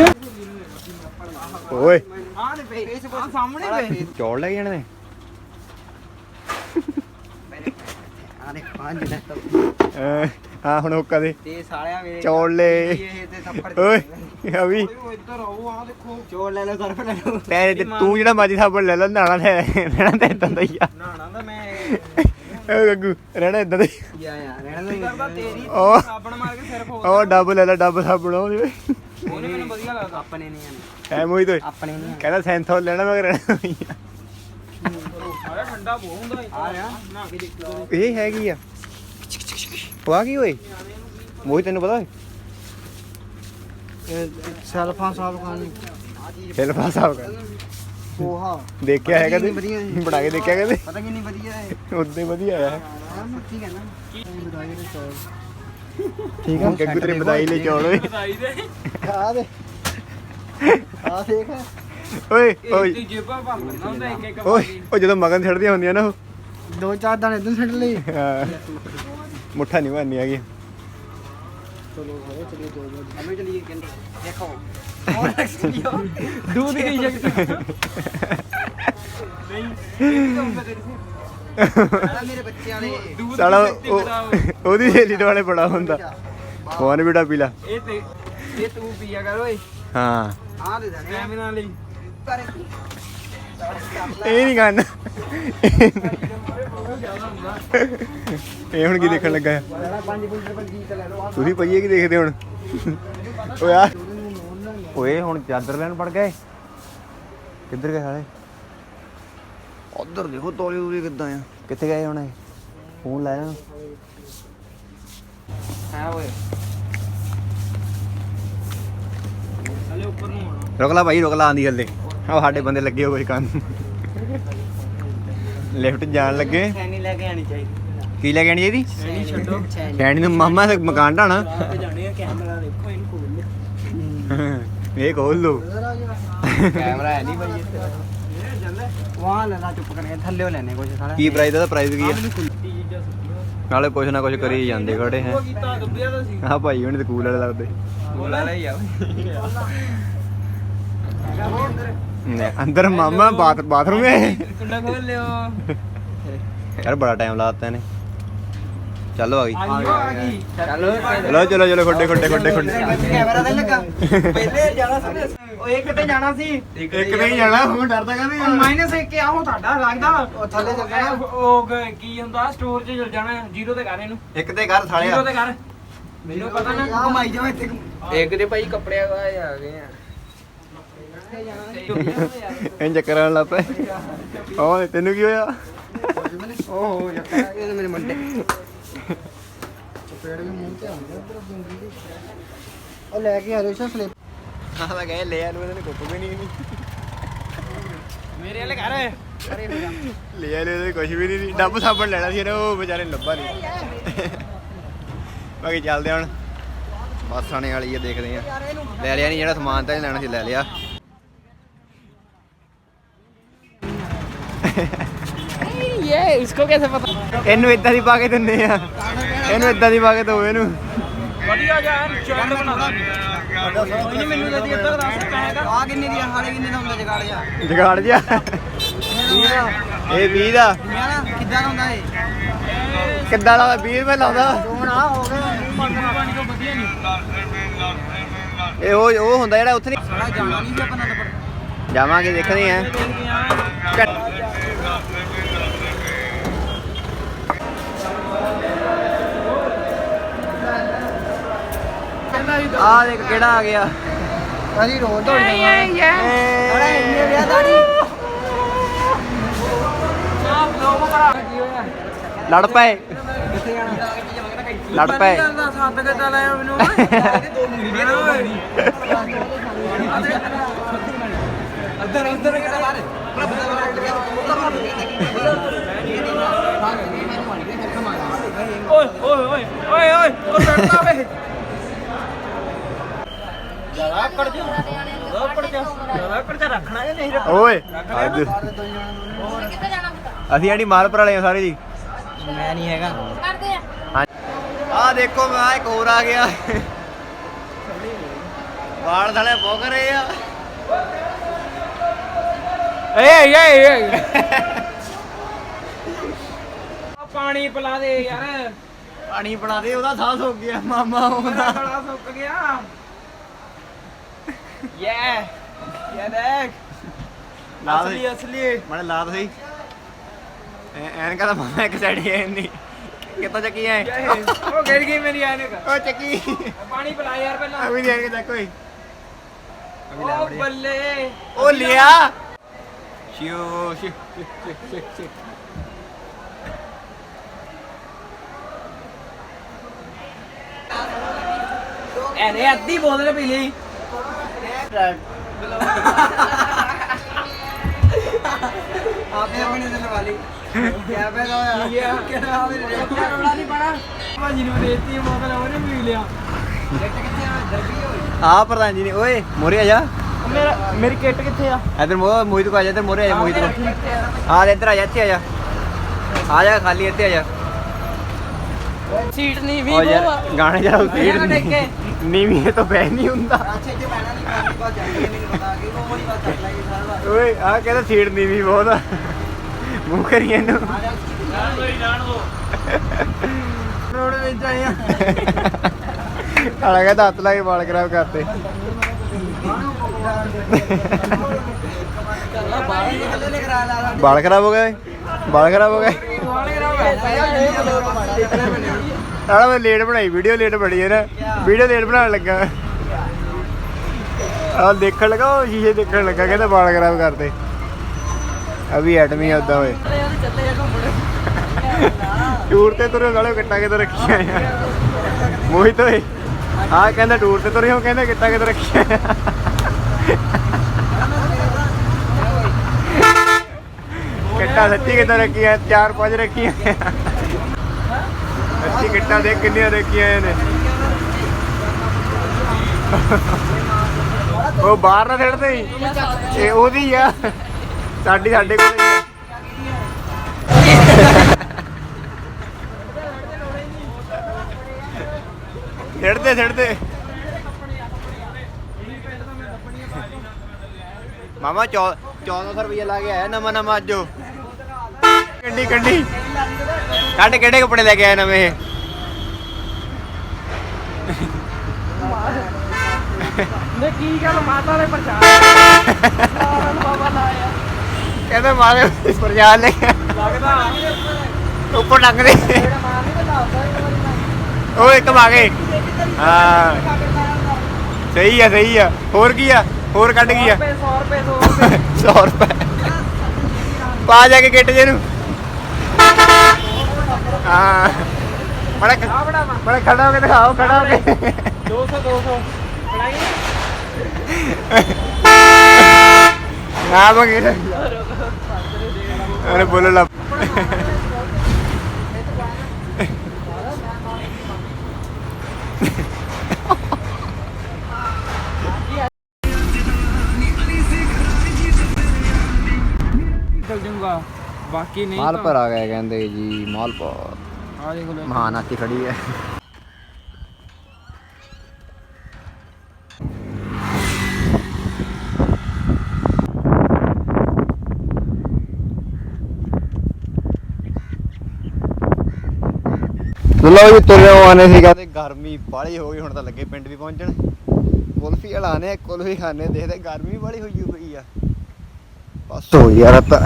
A: ਓਏ।
B: ਆਹ ਦੇ ਫੇਸ ਸਾਹਮਣੇ ਵੇ।
A: ਚੌੜ ਲੱਗ ਜਾਣੇ ਨੇ।
B: ਆਰੇ ਪੰਜ ਨੇ
A: ਹਾਂ ਹੁਣ ਹੁੱਕਾ ਦੇ
B: ਤੇ ਸਾਲਿਆਂ ਵੇ
A: ਚੌੜ ਲੈ।
B: ਇਹ ਤੇ ਥੱਪੜ
A: ਓਏ ਅਭੀ
B: ਇੱਧਰ ਆਓ ਆ ਦੇਖੋ। ਚੋੜ ਲੈ ਲਓ ਸਰਫ ਲੈ ਲਓ
A: ਤੈ ਤੇ ਤੂੰ ਜਿਹੜਾ ਮਾਜੀ ਸਾਬਣ ਲੈ ਲੈ ਨਾਣਾ ਲੈ ਰਹਿਣਾ ਤੇ ਇਦਾਂ ਦਾ ਹੀ ਆ।
B: ਨਾਣਾ ਤਾਂ ਮੈਂ।
A: ਓ ਗੱਗੂ ਰਹਿਣਾ ਇਦਾਂ ਦਾ ਹੀ।
B: ਯਾ ਯਾ ਰਹਿਣ ਦੇ ਕਰਦਾ ਤੇਰੀ
A: ਉਹ
B: ਸਾਬਣ ਮਾਰ ਕੇ ਸਿਰ ਫੋੜ
A: ਉਹ ਡੱਬ ਲੈ ਲੈ ਡੱਬ ਸਾਬਣ ਉਹ
B: ਉਹਨੇ ਮੈਨੂੰ ਵਧੀਆ ਲੱਗਦਾ। ਆਪਣੇ ਨਹੀਂ ਆਣੇ
A: ਐ ਮੋਈ ਤੋਏ
B: ਆਪਣੇ ਨਹੀਂ
A: ਕਹਿੰਦਾ ਸੈਂਥੋਲ ਲੈਣਾ ਮੈਂ ਰਹਿਣਾ ਆ।
B: ਸਾਰਾ ਠੰਡਾ ਬਹੁਤ ਹੁੰਦਾ ਆ ਨਾ ਕੇ ਦੇਖ ਲਓ
A: ਇਹ ਹੈਗੀ ਆ। ਆ ਗਈ ਓਏ? ਮੋਈ ਤੈਨੂੰ ਪਤਾ ਓਏ?
B: ਸੈਲਫਾਂ ਸਾਫ਼ ਖਾਣੀ
A: ਫਿਲਪਾ ਸਾਹਿਬ ਕਰ।
B: ਪੋਹਾ।
A: ਦੇਖਿਆ ਹੈਗਾ ਤੇ। ਬਣਾ ਕੇ ਦੇਖਿਆ ਕਦੇ
B: ਪਤਾ ਕਿੰਨੀ ਵਧੀਆ ਹੈ
A: ਉਦੋਂ ਵਧੀਆ ਆਇਆ
B: ਹਾਂ ਸੱਚੀ ਕਹਿਣਾ
A: ਠੀਕ ਆ। ਗੱਗੂ ਤੇਰੇ ਬਦਾਈ ਲਈ ਚੌੜ ਓਏ।
B: ਆ ਦੇ। ਆ ਦੇਖ।
A: ਓਏ ਓਏ
B: ਜੇਬਾਂ ਭਰ ਲੈਂਦਾ ਹੁੰਦਾ ਇੱਕ ਇੱਕ
A: ਓਏ ਉਹ ਜਦੋਂ ਮਗਨ ਛੱਡਦੀਆਂ ਹੁੰਦੀਆਂ ਨਾ ਉਹ
B: ਦੋ ਚਾਰ ਦਾਣੇ ਇਧਰ ਛੱਡ ਲਈ
A: ਹਾਂ, ਮੁੱਠਾ ਨਹੀਂ ਬਣਨੀ ਹੈਗੀ
B: ਚਲੋ ਭਾਈ ਚਲੀਏ ਦੋ ਦੋ ਹਮੇ ਚਲੀਏ ਕਹਿੰਦੇ ਦੇਖੋ ਹੋਰ ਐਕਸਟਰੀਓ दूध की जगह ਮੇਰੇ ਬੱਚਿਆਂ ਨੇ
A: ਸਾਲਾ ਉਹ- ਉਹਦੀ ਸਹੇਲੀ ਦੁਆਲੇ ਬੜਾ ਹੁੰਦਾ ਫੋਨ ਵੀ ਡਾ ਪੀਲਾ
B: ਇਹ ਤੇ ਇਹ ਤੂੰ ਪੀਆ ਕਰ ਓਏ
A: ਹਾਂ
B: ਆ ਦੇ ਦੇਣੇ ਐਵੇਂ ਲਈ
A: ਇਹ ਨਹੀਂ ਗਾਣਾ ਇਹ ਹੁਣ ਕੀ ਦੇਖਣ ਲੱਗਾ ਹੈ?
B: 5 ਪੁੰਜ ਰੁਪਏ ਜੀਤ ਲੈ ਲਓ
A: ਤੁਸੀਂ ਪਈਏ ਕੀ ਦੇਖਦੇ ਹੁਣ? ਓਏ ਆ। ਓਏ ਹੁਣ ਚਾਦਰ ਲੈਣ ਪੜ ਗਏ। ਕਿੱਧਰ ਗਏ ਸਾਲੇ?
B: ਉਧਰ ਦੇਖੋ ਤੋਲੇ ਉਰੇ ਕਿੱਦਾਂ ਆ।
A: ਕਿੱਥੇ ਗਏ ਹੁਣ ਇਹ? ਫੋਨ ਲੈ ਲੈਣ।
B: ਹੈ ਓਏ। ਹਲੇ ਉੱਪਰ ਨੂੰ ਆਉਣਾ
A: ਰੁਕ ਲਾ ਭਾਈ ਰੁਕ ਲਾ ਆਂਦੀ ਹੱਲੇ। ਉਹ ਸਾਡੇ ਬੰਦੇ ਲੱਗੇ ਹੋ ਕੋਈ ਕੰਮ ਲਿਫਟ ਜਾਣ ਲੱਗੇ।
B: ਲੈ ਕੇ ਆਣੀ ਚਾਹੀਦੀ।
A: ਕੀ ਲੈ ਕੇ ਆਣੀ ਇਹਦੀ
B: ਸੈਨੀ ਛੱਡੋ।
A: ਸ਼ੈਣੀ ਨੂੰ ਮਾਮਾ ਤੇ ਮਕਾਨ ਢਾਣਾ।
B: ਜਾਣੇ ਆ ਕੈਮਰਾ ਦੇਖੋ ਇਹਨੂੰ ਖੋਲ
A: ਇਹ ਖੋਲ ਲੋ
B: ਕੈਮਰਾ ਹੈ ਨਹੀਂ ਭਾਈ ਇੱਥੇ। ਵਾਹ ਲੈ ਲਾ ਚੁੱਪ ਕਰਕੇ ਥੱਲੇ ਲੈਣੇ ਕੁਝ ਸਾਰਾ।
A: ਕੀ ਪ੍ਰਾਈਸ ਦਾ ਪ੍ਰਾਈਸ ਕੀ ਆ?
B: ਸੁਣੀਆਂ
A: ਨਾਲੇ ਕੁਛ ਨਾ ਕੁਛ ਕਰੀ ਜਾਂਦੇ ਖੜੇ ਹੈ।
B: ਸੀ?
A: ਆਹ ਭਾਈ ਹੁਣ ਤੇ ਕੂਲ ਵਾਲੇ ਲੱਗਦੇ।
B: ਬੋਲਾ ਲੈ ਆ।
A: ਨੇ। ਅੰਦਰ ਮਾਮਾ ਬਾਥ ਬਾਥਰੂਮ ਹੈ।
B: ਕੁੰਡਾ ਖੋਲ ਲਿਓ।
A: ਯਾਰ ਬੜਾ ਟਾਈਮ ਲਾਤਾ ਇਹਨੇ। ਚੱਲੋ ਆ ਗਈ।
B: ਆ ਗਈ ਚਲੋ
A: ਚਲੋ ਚਲੋ ਚਲੋ ਖੁੱਡੇ ਖੁੱਡੇ ਖੁੱਡੇ ਖੁੱਡੇ।
B: ਕੈਮਰਾ ਤੇ ਲੱਗਾ। ਪਹਿਲੇ ਜਾਣਾ ਸੀ ਉਹ ਇੱਕ ਤੇ ਜਾਣਾ ਸੀ।
A: ਇੱਕ ਨਹੀਂ ਜਾਣਾ ਹੁਣ ਡਰਦਾ ਕਹਿੰਦੇ
B: ਹੁਣ ਮਾਈਨਸ ਇੱਕ ਆਹੋ ਤੁਹਾਡਾ ਲੱਗਦਾ। ਉਹ ਥੱਲੇ ਚੱਲਣਾ ਉਹ ਕ- ਕੀ ਹੁੰਦਾ? ਸਟੋਰ 'ਚ ਚਲ ਜਾਣਾ। ਜ਼ੀਰੋ ਤੇ ਕਰ ਇਹਨੂੰ।
A: ਇੱਕ ਤੇ ਘਰ
B: ਜ਼ੀਰੋ
A: ਸਾਲਿਆ
B: ਤੇ ਕਰ ਮੈਨੂੰ ਪਤਾ ਨਾ। ਆ ਮਾਈ ਜਾਵੇ ਇੱਥੇ। ਇੱਕ ਦੇ ਭਾਈ ਕੱਪੜਿਆਂ ਦਾ ਆ ਗਏ ਆ।
A: ਇਹ ਚੱਕਰ ਆਉਣ ਲੱਗ ਪਏ। ਓਏ ਤੈਨੂੰ ਕੀ ਹੋਇਆ?
B: ਓਹ ਯਾਰ ਇਹ ਮੇਰੇ ਮੰਡੇ
C: ਉਹ ਲੈ ਕੇ ਆ ਰਹੇ ਸਾ ਸਲਿੱਪ
A: ਹਾਂ ਮੈਂ ਕਹੇ ਲੈ ਆ ਨੂੰ ਇਹਨੇ ਕੁੱਪ ਵੀ ਨਹੀਂ
B: ਮੇਰੇ ਵਾਲੇ ਘਰ।
A: ਲੈ ਆ ਲੈ ਕੁਝ ਵੀ ਨਹੀਂ ਡੱਬ ਸਾਬਣ ਲੈਣਾ ਸੀ ਇਹਨੇ ਉਹ ਵਿਚਾਰੇ ਨੂੰ ਲੱਭਾ ਨਹੀਂ ਬਾਕੀ ਚੱਲਦੇ ਹੁਣ। ਬੱਸ ਆਣੇ ਵਾਲੀ ਆ ਦੇਖਦੇ ਆ। ਲੈ ਲਿਆ ਨਹੀਂ ਜਿਹੜਾ ਸਮਾਨ ਤਾਂ ਲੈਣਾ ਸੀ ਲੈ ਲਿਆ।
B: इसको कैसे पता
A: ਇਹਨੂੰ ਇਦਾਂ ਦੀ ਪਾ ਕੇ ਦਿੰਦੇ ਆ ਇਹਨੂੰ ਇਦਾਂ ਦੀ ਪਾ ਕੇ ਦੋ ਇਹਨੂੰ
B: बढ़िया यार चैट बना कोई नहीं मेनू जल्दी इधर दस कहेगा
C: ਆ ਕਿੰਨੇ ਦੀ ਆ ਹਾਲੇ ਕਿੰਨੇ ਦਾ ਹੁੰਦਾ ਜਗਾੜ ਜਾ
A: ਜਗਾੜ ਜਿਆ ਇਹ 20 ਦਾ
C: ਦੁਨੀਆ ਨਾ ਕਿੱਦਾਂ ਦਾ ਹੁੰਦਾ ਇਹ
A: ਕਿੱਦਾਂ ਦਾ 20 ਰੁਪਏ ਲਾਉਂਦਾ
C: ਹੁਣ ਆ ਹੋ ਗਿਆ
B: पानी को बढ़िया नहीं
A: ਇਹ ਉਹ ਉਹ ਹੁੰਦਾ ਜਿਹੜਾ ਉੱਥੇ ਨਹੀਂ
C: ਸਾਲਾ ਜਾਣਾ ਨਹੀਂ ਸੀ ਆਪਾਂ ਨੰਦਪੁਰ
A: ਜਾਵਾਂਗੇ ਦੇਖਦੇ ਆ ਆ ਦੇਖ ਕਿਹੜਾ ਆ ਗਿਆ
C: ਅਸੀਂ ਰੋਜ਼ ਦੌੜ ਜਾਵਾਂਗੇ ਅਰੇ ਇੰਨੇ ਵਿਆਹ ਦਾੜੀ
A: ਲੜ ਪਏ ਲੜ ਪਏ
B: ਸੱਤ ਕਿੱਦਾਂ ਲਾਇਆ ਮੈਨੂੰ ਅੰਦਰ ਅੰਦਰ ਕਿੱਦਾਂ ਲਾ ਓਏ ਓਏ ਓਏ ਓਏ ਓਏ ਉਹ ਡਰਦਾ ਵੇ ਜਰਾ ਕਰ ਜਾ। ਜਰਾ ਕਰ ਜਾ। ਜਰਾ ਕਰ ਜਾ ਰੱਖਣਾ ਜਾਂ ਨਹੀਂ ਰੱਖਣਾ?
A: ਓਏ ਅੱਜ।
D: ਕਿੱਥੇ ਜਾਣਾ ਪੁੱਤ?
A: ਅਸੀਂ ਆਂਟੀ ਮਾਲਪੁਰ ਵਾਲੇ ਆ ਸਾਰੇ ਜੀ।
C: ਮੈਂ ਨਹੀਂ ਹੈਗਾ।
D: ਕਰਦੇ ਆ।
A: ਆ ਦੇਖੋ ਮੈਂ ਇੱਕ ਹੋਰ ਆ ਗਿਆ। ਵਾਲ ਥਲੇ ਭੋਗ ਰਹੇ ਆ।
B: ਏ ਏ ਏ ਪਾਣੀ ਪਿਲਾ ਦੇ ਯਾਰ।
A: ਪਾਣੀ ਬਣਾ ਦੇ ਉਹਦਾ ਸਾਹ ਸੁੱਕ ਗਿਆ ਮਾਮਾ ਉਹਦਾ।
B: ਗਲਾ ਸੁੱਕ ਗਿਆ। ਯੇ ਯੇ ਦੇਖ
A: ਲਾ
B: ਅਸਲੀ
A: ਦੇ
B: ਅਸਲੀ
A: ਮਣੇ ਲਾ ਦੇ ਸਹੀ। ਐ- ਐਨਕਾਂ ਦਾ ਮਾਮਾ ਇੱਕ ਸਾਈਡ ਹੀ ਨਹੀਂ ਕਿੱਥੋਂ ਚੱਕੀ ਐ?
B: ਯੇ ਉਹ ਗਿਰ ਗਈ ਮੇਰੀ ਐਨਕ
A: ਉਹ ਚੱਕੀ।
B: ਪਾਣੀ ਪਿਲਾ ਯਾਰ ਪਹਿਲਾਂ।
A: ਅਭੀ ਦੇਖ ਕੇ ਚੱਕ ਓਏ
B: ਉਹ ਬੱਲੇ।
A: ਉਹ ਲਿਆ। ਸ਼ਿਓ ਸ਼ਿ ਸ਼ਿ- ਸ਼ਿ- ਸ਼ਿ- ਸ਼ਿ।
B: ਐਨੇ ਅੱਧੀ ਬੋਤਲ ਪੀ ਲਈ।
C: ਆਪੇ ਆਪਣੇ ਦਿਲ ਵਾਲੀ ਕਿਆ ਫਾਇਦਾ ਹੋਇਆ? ਕਿਹੜਾ ਮੇਰੇ ਰੇਟ ਰੋਣਾ ਨਹੀਂ ਪੜਾ
B: ਭਾਜੀ ਨੂੰ ਦੇਤੀ ਬੋਤਲ ਉਹਨੇ ਪੀ ਲਿਆ।
C: ਰੇਟ ਕਿੱਥੇ ਆ? ਦਰਬੀ ਹੋਈ
A: ਆ ਪ੍ਰਧਾਨ ਜੀ ਨੇ। ਓਏ ਮੋਰੇ ਆ ਜਾ।
B: ਮੇਰਾ ਮੇਰੀ ਕਿੱਟ ਕਿੱਥੇ ਆ?
A: ਇਧਰ ਮੋ ਮੋਹਿਤ ਕੋ ਆ ਜਾ ਇਧਰ ਮੋਰੇ ਆ ਜਾ ਮੋਹਿਤ ਕੋ ਆ। ਇੱਧਰ ਆ ਜਾ ਇੱਥੇ ਆ ਜਾ। ਆ ਜਾ ਖਾਲੀ ਇੱਥੇ ਆ ਜਾ।
B: ਸੀਟ ਨਹੀਂ ਵੀ
A: ਯਾਰ ਗਾਣੇ ਜਰਾ ਸਪੀਡ
B: ਨਾ ਡਿੱਗੇ।
A: ਨੀਵੀਂ ਇਹ ਤਾਂ ਬਹਿ ਨਹੀਂ ਹੁੰਦਾ।
C: ਅੱਛੇ ਜੇ ਪੈਣਾ ਨਹੀਂ ਕਾਹਦੀ ਬਾਤ ਜਾਂਦੀ ਹੈ ਮੈਨੂੰ ਪਤਾ ਕਿ ਉਹ ਵਾਲੀ ਬਾਤ ਕਰ ਲਾਂਗੇ ਸਾਰਾ
A: ਓਏ ਆ ਕਹਿੰਦਾ ਸੀਟ ਨੀਵੀਂ ਬਹੁਤ ਆ। ਮੂੰਹ ਕਰੀ ਇਹਨੂੰ।
C: ਆ ਜਾ
B: ਰੋਡ ਵਿੱਚ ਆਏ ਆ।
A: ਆਲਾ ਕਹਿੰਦਾ ਹੱਥ ਲਾ ਕੇ ਵਾਲ ਖਰਾਬ ਕਰਤੇ।
C: ਚੱਲਾ ਬਾਹਰ ਹੀ ਥੱਲੇ ਲੈ ਕਰਾ ਲਾ ਸਾਡੇ।
A: ਵਾਲ ਖਰਾਬ ਹੋ ਗਏ ਵਾਲ ਖਰਾਬ ਹੋ ਗਏ। ਆਲਾ ਮੈਂ ਲੇਟ ਬਣਾਈ ਵੀਡੀਓ ਲੇਟ ਬਣੀ ਹੈ ਨਾ। ਵੀਡੀਓ ਲੇਟ ਬਣਾਉਣ ਲੱਗਾ। ਆ ਦੇਖਣ ਲੱਗਾ, ਉਹ ਸ਼ੀਸ਼ੇ ਦੇਖਣ ਲੱਗਾ, ਕਹਿੰਦਾ ਵਾਲ ਖਰਾਬ ਕਰਤੇ ਅਭੀ ਐਟਮੀ ਆਦਾ ਓਏ। ਟੂਰ ਤੇ ਤੁਰੇ ਨਾਲੇ ਕਿੱਟਾ ਕਿਤੇ ਰੱਖੀਆਂ ਆ। ਮੋਹਿਤ ਓਏ ਆ ਕਹਿੰਦਾ ਟੂਰ ਤੇ ਤੁਰੇ ਹੋ, ਕਹਿੰਦਾ ਕਿੱਟਾ ਕਿਤੇ ਰੱਖੀਆਂ ਆ। ਕਿੱਟਾ ਸੱਚੀ ਕਿਤੇ ਰੱਖੀਆਂ, ਚਾਰ ਪੰਜ ਰੱਖੀਆਂ ਸੱਚੀ ਦੇ ਕਿੰਨੀਆਂ ਦੇਖੀਆਂ ਇਹਨੇ। ਉਹ ਬਾਹਰ ਨਾ ਛੱਡਦੇ ਹੀ ਇਹ ਉਹਦੀ ਆ। ਸਾਡੀ, ਸਾਡੇ ਕੋਲ ਹੀ ਆ। ਛੱਡਦੇ ਛੱਡਦੇ ਮਾਮਾ 1400 ਰੁਪਏ ਲਾ ਕੇ ਆਇਆ ਨਵਾਂ ਨਵਾਂ ਅੱਜ ਉਹ। ਕੰਡੀ ਕੰਡੀ। ਕੱਢ ਕਿਹੜੇ ਕੱਪੜੇ ਲੈ ਕੇ ਆਇਆ ਨਵੇਂ
B: ਨੇ ਕੀ ਗੱਲ ਮਾਤਾ ਦੇ ਪ੍ਰਚਾਰ? ਬਾਬਾ ਲਾਇਆ
A: ਕਹਿੰਦੇ ਮਾਰੇ ਪ੍ਰਜਾਲ ਲੈ ਕੇ
B: ਲੱਗਦਾ
A: ਉੱਪਰ ਦੇ ਉਹ ਇੱਕ ਮਾਗੇ ਹਾਂ। ਸਹੀ ਆ ਸਹੀ ਆ। ਹੋਰ ਕੀ ਆ? ਹੋਰ ਕੱਢ ਗਈ ਆ?
C: 100 ਰੁਪਏ 100 ਰੁਪਏ
A: 100 ਰੁਪਏ। ਪਾ ਜਾ ਕੇ ਕਿੱਟ ਜੇ ਨੂੰ। ਹਾਂ। ਬੜਾ ਬੜਾ ਖੜਾ ਹੋ ਕੇ ਦਿਖਾਓ ਖੜਾ ਹੋ ਕੇ
B: 200 200 ਬਣਾਈ
A: ਨਾ ਅਰੇ ਬੋਲੋ ਲਾ।
B: ਬਾਕੀ ਨਹੀਂ
A: ਮਾਲ ਪਰ ਆ ਗਏ ਕਹਿੰਦੇ ਜੀ ਮਾਲ ਪਰ
B: ਆ ਦੇਖ ਲਓ।
A: ਮਹਾਨ ਆਤੀ ਖੜੀ ਹੈ। ਲੋ ਜੀ ਤੁਰੇ ਆਨੇ ਸੀ ਕਹਿੰਦੇ ਗਰਮੀ ਬਾਲੀ ਹੋ ਗਈ ਹੁਣ ਤਾਂ ਲੱਗੇ ਪਿੰਡ ਵੀ ਪਹੁੰਚਣ। ਕੁਲਫੀ ਹਲਾਣੇ ਕੁਲਫੀ ਖਾਣੇ ਦੇਖਦੇ ਗਰਮੀ ਬਾਲੀ ਹੋਈ ਹੋਈ ਆ। ਬਸ ਹੋ ਯਾਰ ਤਾਂ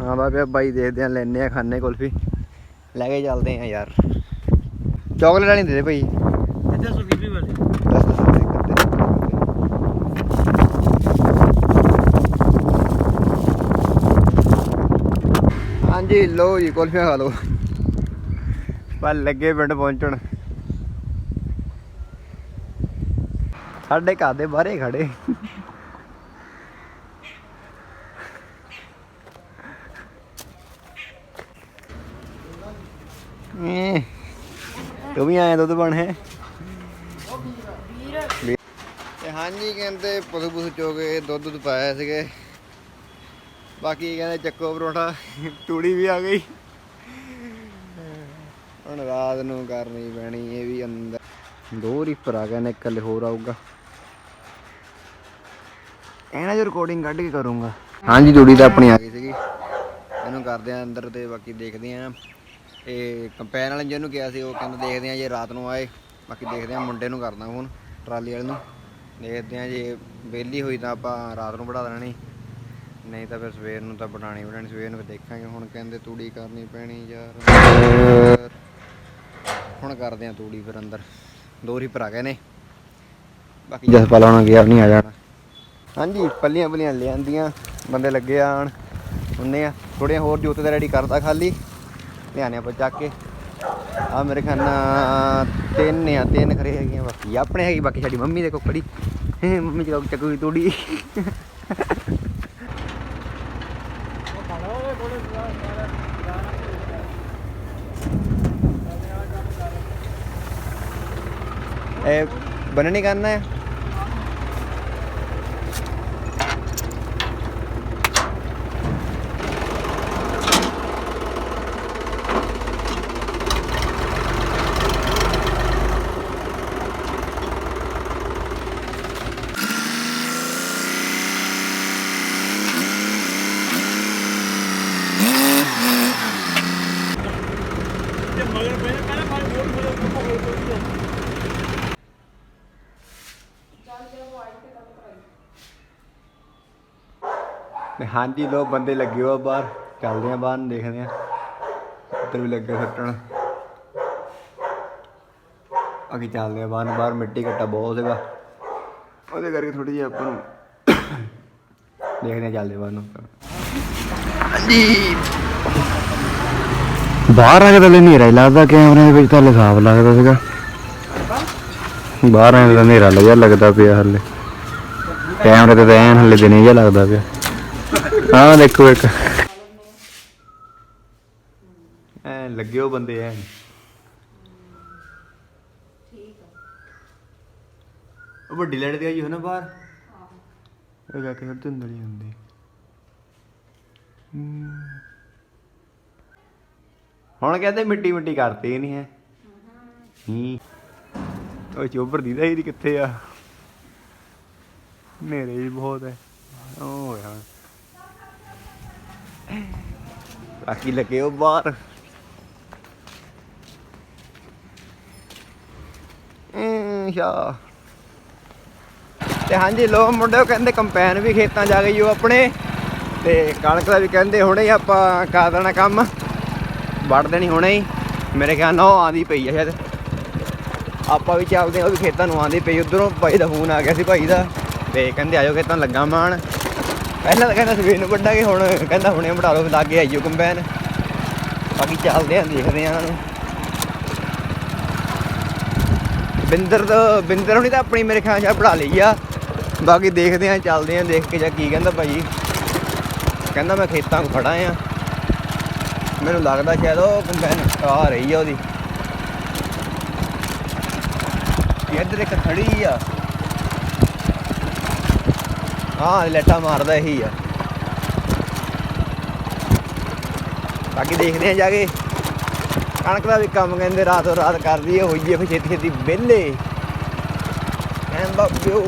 A: ਆਉਂਦਾ ਪਿਆ ਬਾਈ ਦੇਖਦੇ ਆ ਲੈਨੇ ਆ ਖਾਣੇ ਕੁਲਫੀ। ਲੈ ਕੇ ਚੱਲਦੇ ਆ ਯਾਰ। ਚਾਕਲੇਟ ਵਾਲੀ ਦੇ ਦੇ ਭਾਈ
B: ਇੱਥੇ ਸੁਨੀਪੀ ਵਾਲੇ
A: ਦੱਸ ਦੱਸ ਹਾਂਜੀ ਲੋ ਜੀ ਕੁਲਫੀਆਂ ਖਾ ਲਓ। ਪਰ ਲੱਗੇ ਪਿੰਡ ਪਹੁੰਚਣ। ਸਾਡੇ ਘਰ ਦੇ ਬਾਹਰੇ ਖੜੇ ਏ ਤੂੰ ਵੀ ਆਇਆ ਦੁੱਧ ਬਣ ਹੈ? ਤੇ ਹਾਂਜੀ ਕਹਿੰਦੇ ਪਸ਼ੂ ਪਸ਼ੂ ਚੋਗੇ ਦੁੱਧ ਦੁੱਧ ਪਾਇਆ ਸੀਗੇ। ਬਾਕੀ ਕਹਿੰਦੇ ਚੱਕੋ ਪਰੋਠਾ ਤੂੜੀ ਵੀ ਆ ਗਈ। ਹੁਣ ਰਾਤ ਨੂੰ ਕਰਨੀ ਪੈਣੀ ਇਹ ਵੀ ਅੰਦਰ। ਦੋ ਰੀਪਰ ਆ ਗਏ ਨੇ ਇਕੱਲੇ ਹੋਰ ਆਊਗਾ। ਇਹਨਾਂ ਜੋ ਰਿਕਾਰਡਿੰਗ ਕੱਢ ਕੇ ਕਰੂੰਗਾ। ਹਾਂਜੀ ਤੂੜੀ ਤਾਂ ਆਪਣੀ ਆ ਗਈ ਸੀਗੀ। ਇਹਨੂੰ ਕਰਦੇ ਆ ਅੰਦਰ ਤੇ ਬਾਕੀ ਦੇਖਦੇ ਆ। ਇਹ ਕੰਪੈਨ ਵਾਲੇ ਜਿਹਨੂੰ ਕਿਹਾ ਸੀ ਉਹ ਕਹਿੰਦਾ ਦੇਖਦੇ ਆ ਜੇ ਰਾਤ ਨੂੰ ਆਏ। ਬਾਕੀ ਦੇਖਦੇ ਆ ਮੁੰਡੇ ਨੂੰ ਕਰਦਾ ਫੋਨ ਟਰਾਲੀ ਵਾਲੇ ਨੂੰ। ਦੇਖਦੇ ਆ ਜੇ ਵਿਹਲੀ ਹੋਈ ਤਾਂ ਆਪਾਂ ਰਾਤ ਨੂੰ ਬਣਾ ਦੇਣੀ ਨਹੀਂ ਤਾਂ ਫਿਰ ਸਵੇਰ ਨੂੰ ਤਾਂ ਬਣਾਣੀ ਬਣਾਣੀ ਸਵੇਰ ਨੂੰ ਦੇਖਾਂਗੇ। ਹੁਣ ਕਹਿੰਦੇ ਤੂੜੀ ਕਰਨੀ ਪੈਣੀ ਯਾਰ। ਹੁਣ ਕਰਦੇ ਆ ਤੂੜੀ ਫਿਰ ਅੰਦਰ। ਦੋ ਰੀਪਰ ਆ ਗਏ ਨੇ। ਬਾਕੀ ਜਸਪਾਲ ਹੁਣ ਗਿਆ ਨਹੀਂ ਆ ਜਾਣਾ। ਹਾਂਜੀ ਪੱਲੀਆਂ ਪੱਲੀਆਂ ਲਿਆਂਦੀਆਂ। ਬੰਦੇ ਲੱਗੇ ਆਣ। ਉਹਨੇ ਆ। ਥੋੜੀਆਂ ਹੋਰ ਜੋਤ ਦਾ ਰੈਡੀ ਕਰਦਾ ਖਾਲੀ। ਲਿਆਣੇ ਆਪਾਂ ਚੱਕ ਕੇ। ਆ ਮੇਰੇ ਖਿਆਲ ਨਾਲ ਤਿੰਨ ਆ, ਤਿੰਨ ਖਰੇ ਹੈਗੀਆਂ ਬਾਕੀ। ਆਪਣੇ ਹੈਗੀ, ਬਾਕੀ ਸਾਡੀ ਮੰਮੀ ਦੇ ਕੋਕੜੀ। ਮੰਮੀ ਚਲੋ ਚੱਕੂ ਤੂੜੀ। ਇਹ ਬੰਨਣੀ ਕਰਨਾ ਹੈ ਹਾਂਜੀ ਲੋ ਬੰਦੇ ਲੱਗੇ ਹੋ ਬਾਹਰ। ਚੱਲਦੇ ਆ ਬਾਹਰ ਨੂੰ ਦੇਖਦੇ ਆ ਉੱਧਰ ਵੀ ਲੱਗੇ ਸੱਟਣ। ਅੱਗੇ ਚੱਲਦੇ ਆ ਬਾਹਰ ਨੂੰ ਬਾਹਰ ਮਿੱਟੀ ਘੱਟਾ ਬਹੁਤ ਸੀਗਾ। ਉਹਦੇ ਕਰਕੇ ਥੋੜੀ ਜਿਹੀ ਆਪਾਂ ਨੂੰ ਦੇਖਦੇ ਆ ਚੱਲਦੇ ਆ ਬਾਹਰ ਨੂੰ। ਹਾਂਜੀ। ਬਾਹਰ ਆ ਕੇ ਤਾਂ ਹਨੇਰਾ ਹੀ ਲੱਗਦਾ ਕੈਮਰੇ ਦੇ ਵਿੱਚ ਤਾਂ ਸਾਫ਼ ਲੱਗਦਾ ਸੀਗਾ। ਬਾਹਰ ਆ ਕੇ ਤਾਂ ਹਨੇਰਾ ਲੱਗਿਆ ਲੱਗਦਾ ਪਿਆ ਹਲੇ। ਕੈਮਰੇ ਤੇ ਤਾਂ ਐਨ ਹਲੇ ਦਿਨੇ ਜਿਹਾ ਲੱਗਦਾ ਪਿਆ। ਹਾਂ, ਦੇਖੋ ਇੱਕ। ਐ ਲੱਗੇ ਉਹ ਬੰਦੇ ਐ। ਉਹ ਵੱਡੀ ਲੜ ਦੀ ਆਈ ਹੋ ਨਾ ਬਾਹਰ। ਉਹ ਜਾ ਕੇ ਫਿਰ ਧੁੰਦਲੀ ਹੁੰਦੀ। ਹੁਣ ਕਹਿੰਦੇ ਮਿੱਟੀ ਮਿੱਟੀ ਕਰਤੀ ਨਹੀਂ ਹੈ। ਹੀ। ਉਹ ਚੋਬਰ ਦੀ ਦਾ ਕਿੱਥੇ ਆ? ਨੇਰੇ ਵੀ ਬਹੁਤ ਹੈ ਉਹ ਯਾਰ ਬਾਕੀ ਲੱਗੇ ਉਹ ਬਾਹਰ ਸ਼ਾ ਤੇ ਹਾਂਜੀ ਲੋ ਮੁੰਡਿਓ ਕਹਿੰਦੇ ਕੰਪੈਨ ਵੀ ਖੇਤਾਂ ਜਾ ਗਈ ਉਹ ਆਪਣੇ। ਤੇ ਕਣਕ ਦਾ ਵੀ ਕਹਿੰਦੇ ਹੁਣੇ ਹੀ ਆਪਾਂ ਕਰ ਦੇਣਾ ਕੰਮ। ਵੜ ਦੇਣੀ ਹੁਣੇ ਹੀ। ਮੇਰੇ ਖਿਆਲ ਨਾਲ ਉਹ ਆਂਦੀ ਪਈ ਆ ਸ਼ਾਇਦ। ਆਪਾਂ ਵੀ ਚੱਲਦੇ ਆ ਉਹ ਵੀ ਖੇਤਾਂ ਨੂੰ ਆਂਦੀ ਪਈ। ਉਧਰੋਂ ਭਾਈ ਦਾ ਫੋਨ ਆ ਗਿਆ ਸੀ ਭਾਈ ਦਾ। ਤੇ ਕਹਿੰਦੇ ਆਜੋ ਖੇਤਾਂ ਤਾਂ ਲੱਗਾ ਮਾਣ। ਪਹਿਲਾਂ ਤਾਂ ਕਹਿੰਦਾ ਸਵੇਰ ਨੂੰ ਵੱਢਾਂਗੇ, ਹੁਣ ਕਹਿੰਦਾ ਹੁਣੇ ਵਢਾ ਲਓ, ਲਾਗੇ ਆਈਓ ਕੰਬਾਈਨ। ਬਾਕੀ ਚੱਲਦੇ ਆਂ, ਦੇਖਦੇ ਆਂ ਨੂੰ ਬਿੰਦਰ ਦਾ ਬਿੰਦਰ ਹੁਣੀ ਤਾਂ ਆਪਣੀ ਮੇਰੇ ਖਿਆਲ ਨਾਲ ਪੜਾ ਲਈ ਆ। ਬਾਕੀ ਦੇਖਦੇ ਆਂ, ਚੱਲਦੇ ਆਂ, ਦੇਖ ਕੇ ਜਾਂ ਕੀ ਕਹਿੰਦਾ ਭਾਈ। ਕਹਿੰਦਾ ਮੈਂ ਖੇਤਾਂ 'ਚ ਖੜਾ ਆ। ਮੈਨੂੰ ਲੱਗਦਾ ਸ਼ਾਇਦ ਉਹ ਕੰਬਾਈਨ ਆ ਰਹੀ ਆ ਉਹਦੀ। ਇੱਧਰ ਇੱਕ ਖੜੀ ਆ। ਹਾਂ ਲੈਟਾ ਮਾਰਦਾ ਇਹੀ ਆ। ਬਾਕੀ ਦੇਖਦੇ ਆ ਜਾ ਕੇ। ਕਣਕ ਦਾ ਵੀ ਕੰਮ ਕਹਿੰਦੇ ਰਾਤੋਂ ਰਾਤ ਕਰਦੀ ਹੈ ਹੋਈਏ ਫਿਰ ਛੇਤੀ ਛੇਤੀ ਵਿਹਲੇ। ਐਂ ਬਾਬਿਓ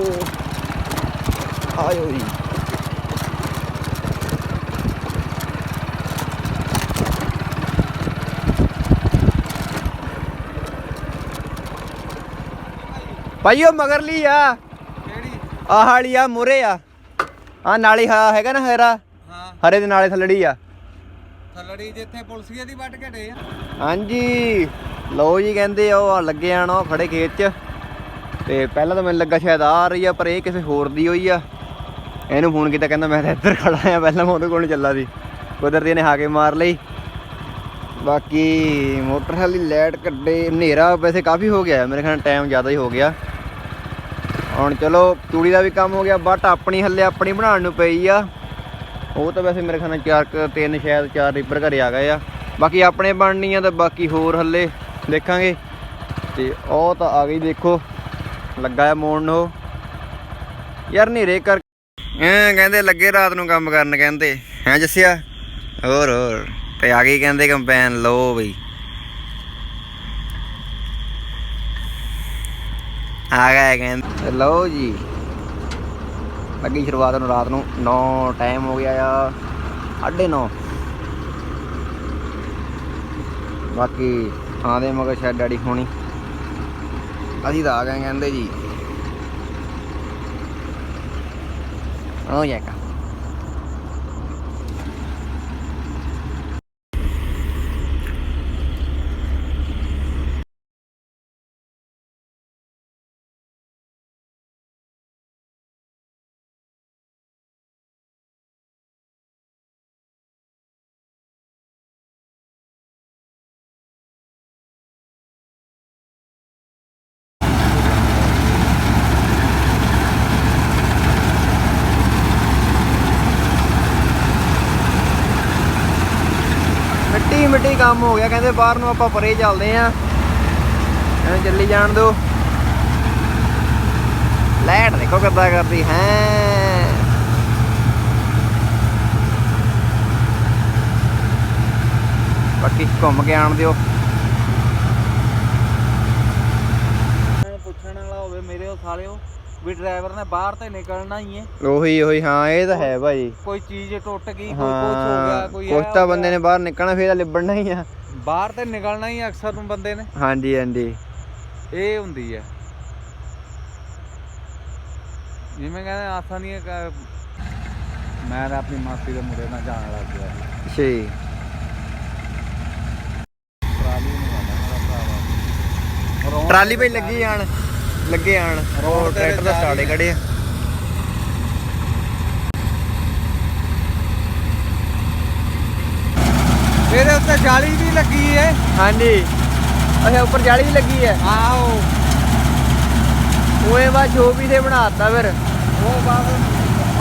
A: ਆਇਓ ਜੀ ਭਾਈ ਉਹ ਮਗਰਲੀ ਆ।
C: ਕਿਹੜੀ?
A: ਆਹ ਵਾਲੀ ਆ ਮੁਰੇ ਆ। ਆ ਨਾਲੀ ਹਾ ਹੈਗਾ ਨਾ ਹਰਾ?
C: ਹਾਂ।
A: ਹਰੇ ਦੇ ਨਾਲੇ ਥੱਲੜੀ ਆ।
C: ਥੱਲੜੀ ਜਿੱਥੇ ਪੁਲਸੀਏ ਦੀ ਵੱਟ ਘਟੇ ਆ।
A: ਹਾਂਜੀ। ਲਓ ਜੀ ਕਹਿੰਦੇ ਉਹ ਆ ਲੱਗੇ ਆਣ ਉਹ ਖੜੇ ਖੇਤ 'ਚ। ਤੇ ਪਹਿਲਾਂ ਤਾਂ ਮੈਨੂੰ ਲੱਗਾ ਸ਼ਾਇਦ ਆ ਰਹੀ ਆ ਪਰ ਇਹ ਕਿਸੇ ਹੋਰ ਦੀ ਹੋਈ ਆ। ਇਹਨੂੰ ਫੋਨ ਕੀਤਾ ਕਹਿੰਦਾ ਮੈਂ ਤਾਂ ਇੱਧਰ ਖੜਾ ਆ ਪਹਿਲਾਂ ਮੈਂ ਉਹਦੇ ਕੋਲ ਚੱਲਾ ਸੀ। ਕੁਦਰਤੀ ਨੇ ਹਾਕੇ ਮਾਰ ਲਈ। ਬਾਕੀ ਮੋਟਰ ਵਾਲੀ ਲਾਈਟ ਕੱਢੇ ਹਨੇਰਾ ਵੈਸੇ ਕਾਫੀ ਹੋ ਗਿਆ ਮੇਰੇ ਖਿਆਲ ਟਾਈਮ ਜ਼ਿਆਦਾ ਹੀ ਹੋ ਗਿਆ। ਹੁਣ ਚਲੋ, ਤੂੜੀ ਦਾ ਵੀ ਕੰਮ ਹੋ ਗਿਆ ਬਟ ਆਪਣੀ ਹੱਲੇ ਆਪਣੀ ਬਣਾਉਣ ਨੂੰ ਪਈ ਆ। ਉਹ ਤਾਂ ਵੈਸੇ ਮੇਰੇ ਖਿਆਲ ਨਾਲ ਚਾਰ ਕੁ, ਤਿੰਨ, ਸ਼ਾਇਦ ਚਾਰ ਰੀਪਰ ਘਰੇ ਆ ਗਏ ਆ। ਬਾਕੀ ਆਪਣੇ ਬਣਨੀ ਆ ਤਾਂ ਬਾਕੀ ਹੋਰ ਹੱਲੇ ਦੇਖਾਂਗੇ। ਤੇ ਉਹ ਤਾਂ ਆ ਗਈ, ਦੇਖੋ, ਲੱਗਾ ਆ ਮੋੜ ਨੂੰ ਉਹ। ਯਾਰ ਨੇਰੇ ਕਰ ਐ ਕਹਿੰਦੇ ਲੱਗੇ ਰਾਤ ਨੂੰ ਕੰਮ ਕਰਨ, ਕਹਿੰਦੇ। ਹੈ ਜੱਸਿਆ? ਹੋਰ ਹੋਰ, ਤੇ ਆ ਗਈ ਕਹਿੰਦੇ ਕੰਪੈਨ ਲੋ ਬਈ। ਆ ਗਏ ਕਹਿੰਦੇ। ਲਓ ਜੀ। ਲੱਗੀ ਸ਼ੁਰੂਆਤ ਨੂੰ ਰਾਤ ਨੂੰ 9 ਟਾਈਮ ਹੋ ਗਿਆ ਆ 9:30 ਬਾਕੀ ਆਂਦੇ ਮਗਰ ਸ਼ਾਇਦ ਡੈਡੀ ਹੋਣੀ। ਅਸੀਂ ਤਾਂ ਆ ਗਏ ਕਹਿੰਦੇ ਜੀ। ਹੋ ਜਾਏਗਾ ਮਿੱਟੀ ਮਿੱਟੀ ਕੰਮ ਹੋ ਗਿਆ, ਕਹਿੰਦੇ ਬਾਹਰ ਨੂੰ ਆਪਾਂ ਪਰੇ ਚੱਲਦੇ ਆਂ। ਐਵੇਂ ਚੱਲੀ ਜਾਣ ਦਿਓ ਲੈਟ ਦੇਖੋ ਕਿੱਦਾਂ ਕਰਦੀ, ਹੈ। ਬਾਕੀ ਘੁੰਮ ਕੇ ਆਣ ਦਿਓ
C: ਪੁੱਛਣ ਵਾਲਾ ਹੋਵੇ ਮੇਰੇ ਉਹ ਸਾਲਿਓ ਵੀ ਡਰਾਈਵਰ ਨੇ ਬਾਹਰ ਤੇ ਨਿਕਲਣਾ ਹੀ ਹੈ।
A: ਉਹੀ ਉਹੀ ਹਾਂ ਇਹ ਤਾਂ ਹੈ ਭਾਈ।
C: ਕੋਈ ਚੀਜ਼ ਟੁੱਟ ਗਈ ਕੋਈ ਕੁਝ ਹੋ ਗਿਆ ਕੋਈ ਇਹ
A: ਤਾਂ ਬੰਦੇ। ਨੇ ਬਾਹਰ ਨਿਕਲਣਾ ਫੇਰ ਤਾਂ ਲਿਬੜਨਾ ਹੀ ਆ।
C: ਬਾਹਰ ਤੇ ਨਿਕਲਣਾ ਹੀ ਅਕਸਰ ਨੂੰ ਬੰਦੇ ਨੇ।
A: ਹਾਂਜੀ ਹਾਂਜੀ।
C: ਇਹ ਹੁੰਦੀ ਹੈ। ਜਿਵੇਂ ਕਹਿੰਦੇ ਆਸਾਂ ਨਹੀਂ ਮੈਂ ਤਾਂ ਆਪਣੀ ਮਾਸੀ ਦੇ ਮੁੰਡੇ ਨਾਲ ਜਾਣ ਲੱਗ ਗਿਆ
A: ਜੀ
C: ਟਰਾਲੀ
A: ਪਈ ਲੱਗੀ ਜਾਣ। ਲੱਗੇ ਆਣ।
C: ਰੋਡ
A: ਟਰੈਕਟਰ ਦਾ ਸਟਾਰਟੇ ਖੜੇ ਆ।
C: ਇਹਦੇ ਉੱਤੇ ਜਾਲੀ ਵੀ ਲੱਗੀ ਹੈ
A: ਹਾਂਜੀ। ਅੱਛਾ ਉੱਪਰ ਜਾਲੀ ਵੀ ਲੱਗੀ ਹੈ
C: ਆਓ
A: ਜੋ ਵੀ ਤੇ ਬਣਾਤਾ ਫਿਰ।
C: ਉਹ ਬਾਬੇ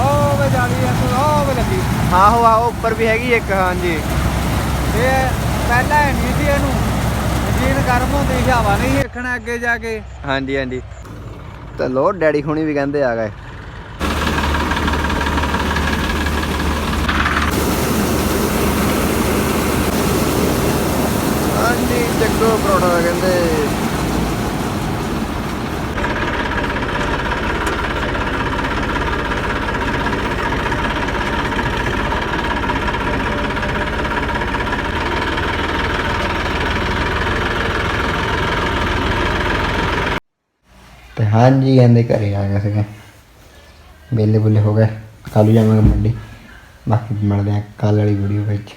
C: ਉਹ ਵੇ ਜਾਲੀ ਹੈ ਤੂੰ ਉਹ ਵੇ ਲੱਗੀ।
A: ਆਹੋ ਆਹੋ ਉੱਪਰ ਵੀ ਹੈਗੀ ਇੱਕ ਹਾਂਜੀ।
C: ਇਹ ਪਹਿਲਾਂ ਹੈ ਨਹੀਂ ਸੀ ਇਹਨੂੰ। ਮਸ਼ੀਨ ਗਰਮ ਹੁੰਦੀ, ਹਵਾ ਨਹੀਂ ਰੱਖਣਾ ਅੱਗੇ ਜਾ ਕੇ।
A: ਹਾਂਜੀ ਹਾਂਜੀ। ਤੇ ਲੋ, ਡੈਡੀ ਹੁਣੀ ਵੀ ਕਹਿੰਦੇ ਆ ਗਏ ਹਾਂਜੀ ਜੱਗੋ ਪਰੋਠਾ ਕਹਿੰਦੇ ਤੇ ਹਾਂਜੀ, ਕਹਿੰਦੇ ਘਰੇ ਆ ਗਏ ਸੀਗੇ। ਵੇਲੇ ਬੁੱਲੇ ਹੋ ਗਏ। ਕੱਲ੍ਹ ਜਾਵਾਂਗੇ ਮੰਡੀ। ਬਾਕੀ ਮਿਲਦੇ ਆ ਕੱਲ ਵਾਲੀ ਵੀਡੀਓ ਵਿੱਚ।